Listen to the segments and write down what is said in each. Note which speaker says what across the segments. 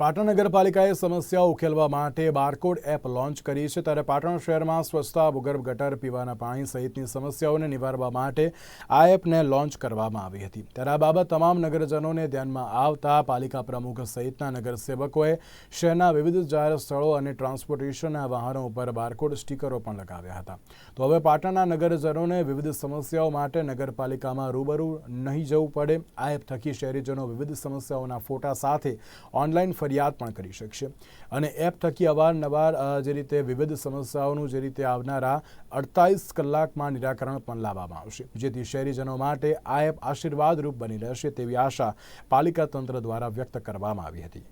Speaker 1: પાટણ નગરપાલિકાએ સમસ્યાઓ ઉકેલવા માટે બારકોડ એપ લોન્ચ કરી છે. ત્યારે પાટણ શહેરમાં સ્વચ્છતા, ભૂગર્ભ ગટર, પીવાના પાણી સહિતની સમસ્યાઓને નિવારવા માટે આ એપને લોન્ચ કરવામાં આવી હતી. ત્યારે આ બાબત તમામ નગરજનોને ધ્યાનમાં આવતા પાલિકા પ્રમુખ સહિતના નગરસેવકોએ શહેરના વિવિધ જાહેર સ્થળો અને ટ્રાન્સપોર્ટેશનના વાહનો ઉપર બારકોડ સ્ટીકરો પણ લગાવ્યા હતા. તો હવે પાટણના નગરજનોને વિવિધ સમસ્યાઓ માટે નગરપાલિકામાં રૂબરૂ નહીં જવું પડે. આ એપ થકી શહેરીજનો વિવિધ સમસ્યાઓના ફોટા સાથે ઓનલાઈન ફરિયાદ પણ કરી શકશે. અને એપ થકી અવારનવાર જે રીતે વિવિધ સમસ્યાઓનું જે રીતે આવનારા અડતાલીસ કલાકમાં નિરાકરણ પણ લાવવામાં આવશે. જેથી શહેરીજનો માટે આ એપ આશીર્વાદરૂપ બની રહેશે તેવી આશા પાલિકા તંત્ર દ્વારા વ્યક્ત કરવામાં આવી હતી.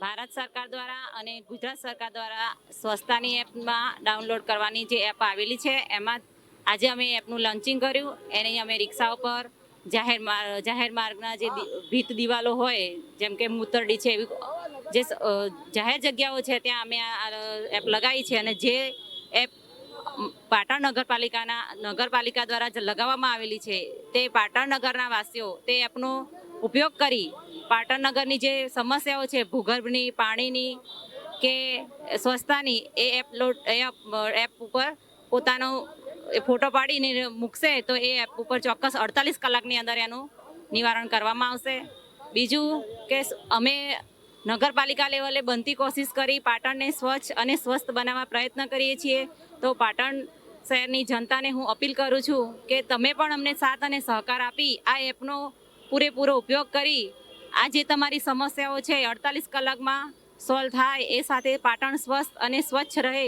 Speaker 2: ભારત સરકાર દ્વારા અને ગુજરાત સરકાર દ્વારા સ્વચ્છતાની એપમાં ડાઉનલોડ કરવાની જે એપ આવેલી છે, એમાં આજે અમે એપનું લોન્ચિંગ કર્યું. એને અમે રિક્ષા પર જાહેર જાહેર માર્ગના જે ભીત દિવાલો હોય, જેમ કે મૂતરડી છે એવી, જે જાહેર જગ્યાઓ છે, ત્યાં અમે આ એપ લગાવી છે અને જે એપ પાટણ નગરપાલિકાના, નગરપાલિકા દ્વારા જે લગાવવામાં આવેલી છે, તે પાટણ નગરના વાસીઓ તે એપનો ઉપયોગ કરી પાટણ નગરની જે સમસ્યાઓ છે, ભૂગર્ભની, પાણીની કે સ્વચ્છતાની એ એપ- એપ ઉપર પોતાનો એ ફોટો પાડીને મૂકશે તો એ એપ ઉપર ચોક્કસ અડતાલીસ કલાકની અંદર એનું નિવારણ કરવામાં આવશે. બીજું કે અમે નગરપાલિકા લેવલે બનતી કોશિશ કરી પાટણને સ્વચ્છ અને સ્વસ્થ બનાવવા પ્રયત્ન કરીએ છીએ. તો પાટણ શહેરની જનતાને હું અપીલ કરું છું કે તમે પણ અમને સાથ અને સહકાર આપી આ એપનો પૂરેપૂરો ઉપયોગ કરી. આ જે તમારી સમસ્યાઓ છે અડતાલીસ કલાકમાં સોલ્વ થાય એ સાથે પાટણ સ્વસ્થ અને સ્વચ્છ રહે